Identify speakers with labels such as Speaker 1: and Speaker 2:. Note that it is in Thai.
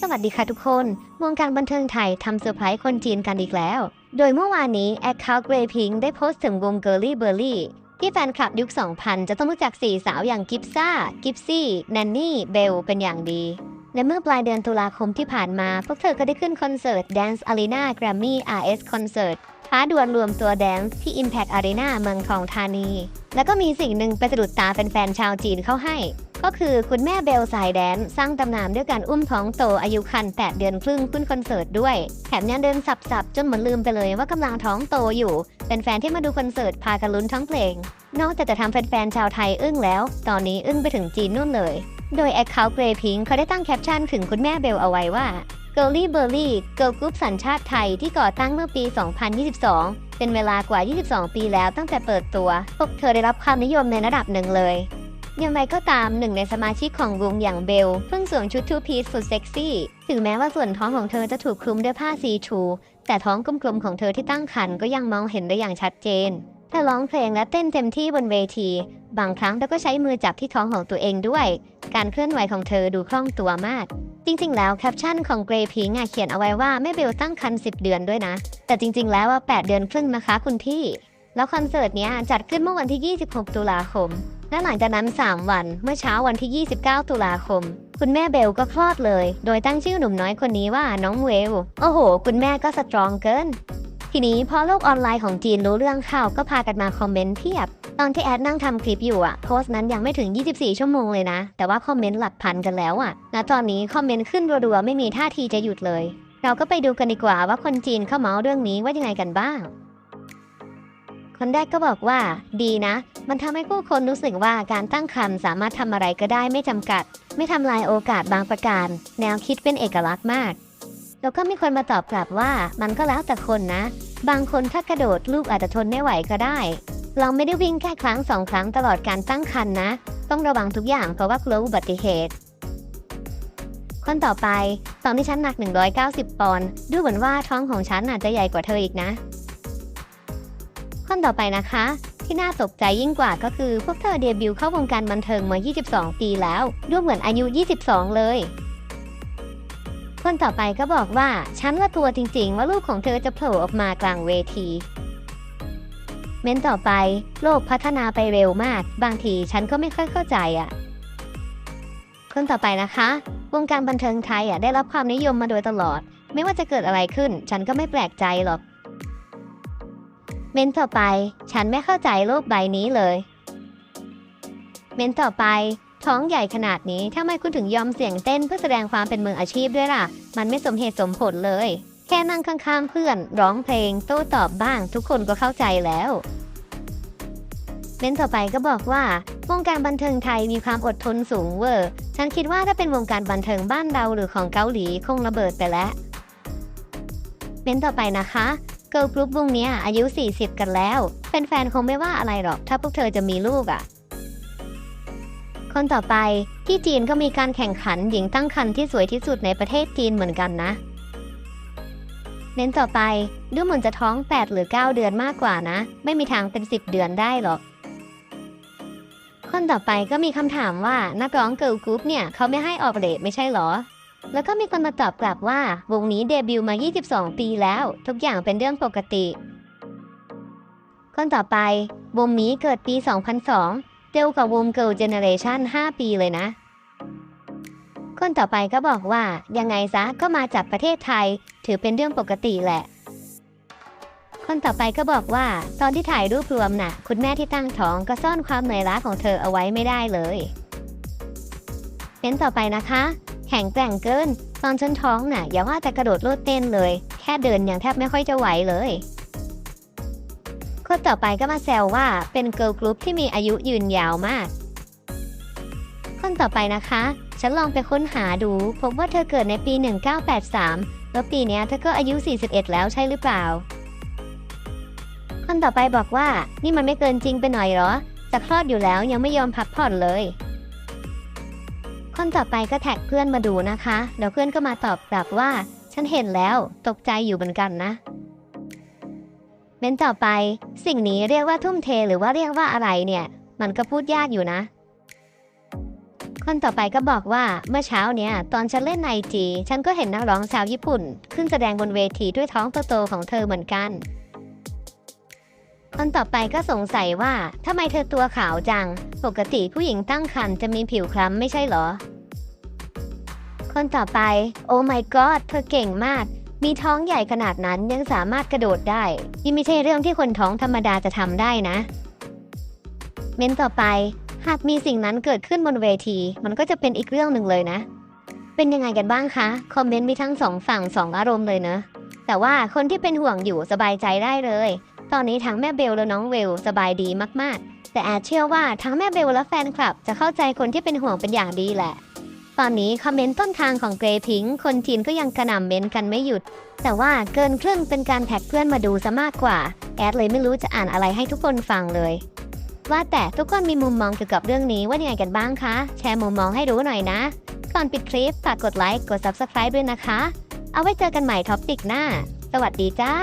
Speaker 1: สวัสดีค่ะทุกคน วงการบันเทิงไทยทำเซอร์ไพรส์คนจีนกันอีกแล้ว โดยเมื่อวานนี้แอคเคาท์ Grey Pink ได้โพสต์ถึงวง Girly b u r l y ที่แฟนคลับยุค 2000 จะต้องรู้จักสี่สาวอย่างกิฟซ่า กิฟซี่ แนนนี่ เบล เป็นอย่างดี และเมื่อปลายเดือนตุลาคมที่ผ่านมา พวกเธอก็ได้ขึ้นคอนเสิร์ต Dance Arena Grammy RS Concert ท้าดวลรวมตัวแดนซ์ที่ Impact Arena เมืองทองธานี แล้วก็มีสิ่งหนึ่งไปสะดุดตาแฟนๆชาวจีนเข้าให้ ก็คือคุณแม่เบลสายแดนสร้างตำนานด้วยการอุ้มท้องโตอายุคัน 8 เดือนครึ่งขึ้นคอนเสิร์ตด้วย แถมยังเดินสับๆ จนเหมือนลืมไปเลยว่ากำลังท้องโตอยู่เป็นแฟนที่มาดูคอนเสิร์ตพากันลุ้นทั้งเพลง นอกจากจะทำแฟนๆชาวไทยอึ้งแล้ว ตอนนี้อึ้งไปถึงจีนนู่นเลย โดยแอคเคาท์เกรพิงเขาได้ตั้งแคปชั่นถึงคุณแม่เบลเอาไว้ว่า Girly b u r l y เกิร์ลกรุ๊ปสัญชาติไทยที่ก่อตั้งเมื่อปี 2022 เป็นเวลากว่า 22 ปีแล้วตั้งแต่เปิดตัว พวกเธอได้รับความนิยมในระดับหนึ่งเลย อย่างไรก็ตามหนึ่งในสมาชิกของวงอย่างเบล เพิ่งสวมชุดทูพีซสุดเซ็กซี่ ถึงแม้ว่าส่วนท้องของเธอจะถูกคลุมด้วยผ้าสีชูแต่ท้องกลมๆของเธอที่ตั้งครรภ์ก็ยังมองเห็นได้อย่างชัดเจนเธอร้องเพลงและเต้นเต็มที่บนเวที บางครั้งเธอก็ใช้มือจับที่ท้องของตัวเองด้วย การเคลื่อนไหวของเธอดูคล่องตัวมาก จริงๆ แล้วแคปชั่นของเกรพิงเขียนเอาไว้ว่าแม่เบลตั้งครรภ์10 เดือนด้วยนะ แต่จริงๆ แล้วว่า 8 เดือนครึ่งนะคะคุณพี่ แล้วคอนเสิร์ตเนี้ยจัดขึ้นเมื่อวันที่ 26 ตุลาคม และหลังจากนั้น 3 วัน เมื่อเช้าวันที่ 29 ตุลาคม คุณแม่เบลก็คลอดเลย โดยตั้งชื่อหนุ่มน้อยคนนี้ว่าน้องเวล โอ้โห คุณแม่ก็สตรองเกิน ทีนี้พอโลกออนไลน์ของจีนรู้เรื่องข่าวก็พากันมาคอมเมนต์เพียบ ตอนที่แอดนั่งทำคลิปอยู่อะโพสต์นั้นยังไม่ถึง 24 ชั่วโมงเลยนะ แต่ว่าคอมเมนต์หลักพันกันแล้วอะณตอนนี้คอมเมนต์ขึ้นรัวๆไม่มีท่าทีจะหยุดเลย เราก็ไปดูกันดีกว่าว่าคนจีนเข้าเมาส์เรื่องนี้ว่ายังไงกันบ้าง คนแรกก็บอกว่า ดีนะ มันทำให้ผู้คนรู้สึกว่าการตั้งครรภ์สามารถทำอะไรก็ได้ไม่จำกัด ไม่ทำลายโอกาสบางประการ แนวคิดเป็นเอกลักษณ์มาก แล้วก็มีคนมาตอบกลับว่า มันก็แล้วแต่คนนะ บางคนถ้ากระโดดลูกอาจจะทนไม่ไหวก็ได้ เราไม่ได้วิ่งแค่ครั้งสองครั้งตลอดการตั้งครรภ์นะ ต้องระวังทุกอย่างเพราะว่ากลัวอุบัติเหตุคนต่อไป ตอนที่ฉันหนัก 190 ปอนด์ ดูเหมือนว่าท้องของฉันอาจจะใหญ่กว่าเธออีกนะ คนต่อไปนะคะ ที่น่าตกใจยิ่งกว่าก็คือ พวกเธอเดบิวต์เข้าวงการบันเทิงมา 22 ปีแล้วดูเหมือนอายุ 22 เลย คนต่อไปก็บอกว่า ฉันละตัวจริง ๆ ว่าลูกของเธอจะโผล่ออกมากลางเวที เม้นต่อไป โลกพัฒนาไปเร็วมาก บางทีฉันก็ไม่ค่อยเข้าใจอะ่ะคนต่อไปนะคะ วงการบันเทิงไทยอะได้รับความนิยมมาโดยตลอด ไม่ว่าจะเกิดอะไรขึ้น ฉันก็ไม่แปลกใจหรอก เมนต่อไป ฉันไม่เข้าใจโลกใบนี้เลย เมนต่อไป ท้องใหญ่ขนาดนี้ทำไมคุณถึงยอมเสี่ยงเต้นเพื่อแสดงความเป็นมืออาชีพด้วยล่ะ มันไม่สมเหตุสมผลเลย แค่นั่งข้างๆเพื่อน ร้องเพลง โต้ตอบบ้าง ทุกคนก็เข้าใจแล้วเมนต่อไปก็บอกว่าวงการบันเทิงไทยมีความอดทนสูงเวอร์ฉันคิดว่าถ้าเป็นวงการบันเทิงบ้านเราหรือของเกาหลีคงระเบิดไปแล้วเมนต่อไปนะคะ เกิร์ลกรุ๊ปวงเนี้ยอายุ 40 กันแล้วแฟนๆคงไม่ว่าอะไรหรอก ถ้าพวกเธอจะมีลูกอะ่ะ คนต่อไปที่จีนก็มีการแข่งขันหญิงตั้งครรภ์ที่สวยที่สุดในประเทศจีนเหมือนกันนะ เน้นต่อไปดูเหมือนจะท้อง 8 หรือ 9 เดือนมากกว่านะ ไม่มีทางเป็น 10 เดือนได้หรอกคนต่อไปก็มีคำถามว่านักร้องเกิร์ลกรุ๊ปเนี่ยเขาไม่ให้ออกเดทไม่ใช่หรอ แล้วก็มีคนมาตอบกลับว่าวงนี้เดบิวต์มา 22 ปีแล้ว ทุกอย่างเป็นเรื่องปกติ คนต่อไป วงนี้เกิดปี 2002 เร็วกว่าวง Girl Generation 5ปีเลยนะ คนต่อไปก็บอกว่า ยังไงซะก็มาจากประเทศไทย ถือเป็นเรื่องปกติแหละ คนต่อไปก็บอกว่า ตอนที่ถ่ายรูปรวมน่ะ คุณแม่ที่ตั้งท้องก็ซ่อนความเหนื่อยล้าของเธอเอาไว้ไม่ได้เลยเป็นต่อไปนะคะ แข็งแกร่งเกิน ตอนฉันท้องน่ะ อย่าว่าแต่กระโดดโลดเต้นเลย แค่เดินยังแทบไม่ค่อยจะไหวเลยคนต่อไปก็มาแซวว่าเป็นเกิร์ลกรุ๊ปที่มีอายุยืนยาวมาก คนต่อไปนะคะ ฉันลองไปค้นหาดู พบว่าเธอเกิดในปี 1983 แล้วปีนี้เธอก็อายุ 41 แล้วใช่หรือเปล่า คนต่อไปบอกว่านี่มันไม่เกินจริงไปหน่อยหรอ จะคลอดอยู่แล้วยังไม่ยอมพักผ่อนเลย คนต่อไปก็แท็กเพื่อนมาดูนะคะ แล้วเพื่อนก็มาตอบกลับว่า ฉันเห็นแล้วตกใจอยู่เหมือนกันนะเม้นต่อไป สิ่งนี้เรียกว่าทุ่มเทหรือว่าเรียกว่าอะไรเนี่ย มันก็พูดยากอยู่นะ คนต่อไปก็บอกว่าเมื่อเช้าเนี่ย ตอนฉันเล่นไอจีฉันก็เห็นนักร้องชาวญี่ปุ่น ขึ้นแสดงบนเวทีด้วยท้องโตๆของเธอเหมือนกัน คนต่อไปก็สงสัยว่าทำไมเธอตัวขาวจัง ปกติผู้หญิงตั้งครรภ์จะมีผิวคล้ำไม่ใช่หรอ คนต่อไป โอ้ my god เธอเก่งมาก มีท้องใหญ่ขนาดนั้นยังสามารถกระโดดได้นี่ไม่ใช่เรื่องที่คนท้องธรรมดาจะทำได้นะ เม้นต่อไป หากมีสิ่งนั้นเกิดขึ้นบนเวที มันก็จะเป็นอีกเรื่องหนึ่งเลยนะ เป็นยังไงกันบ้างคะ คอมเมนต์มีทั้งสองฝั่งสองอารมณ์เลยเนอะแต่ว่าคนที่เป็นห่วงอยู่สบายใจได้เลย ตอนนี้ทั้งแม่เบลและน้องเวลสบายดีมากๆ แต่แอดเชื่อว่าทั้งแม่เบลและแฟนคลับ จะเข้าใจคนที่เป็นห่วงเป็นอย่างดีแหละ ตอนนี้คอมเมนต์ต้นทางของเกรพิงคนจีนก็ยังกระหน่ำเม้นกันไม่หยุด แต่ว่าเกินครึ่งเป็นการแท็กเพื่อนมาดูซะมากกว่า แอดเลยไม่รู้จะอ่านอะไรให้ทุกคนฟังเลยว่าแต่ทุกคนมีมุมมองเกี่ยวกับเรื่องนี้ว่ายังไงกันบ้างคะ แชร์มุมมองให้รู้หน่อยนะ ก่อนปิดคลิปฝากกดไลค์ กด Subscribe ด้วยนะคะ เอาไว้เจอกันใหม่ท็อปปิกหน้า สวัสดีจ้า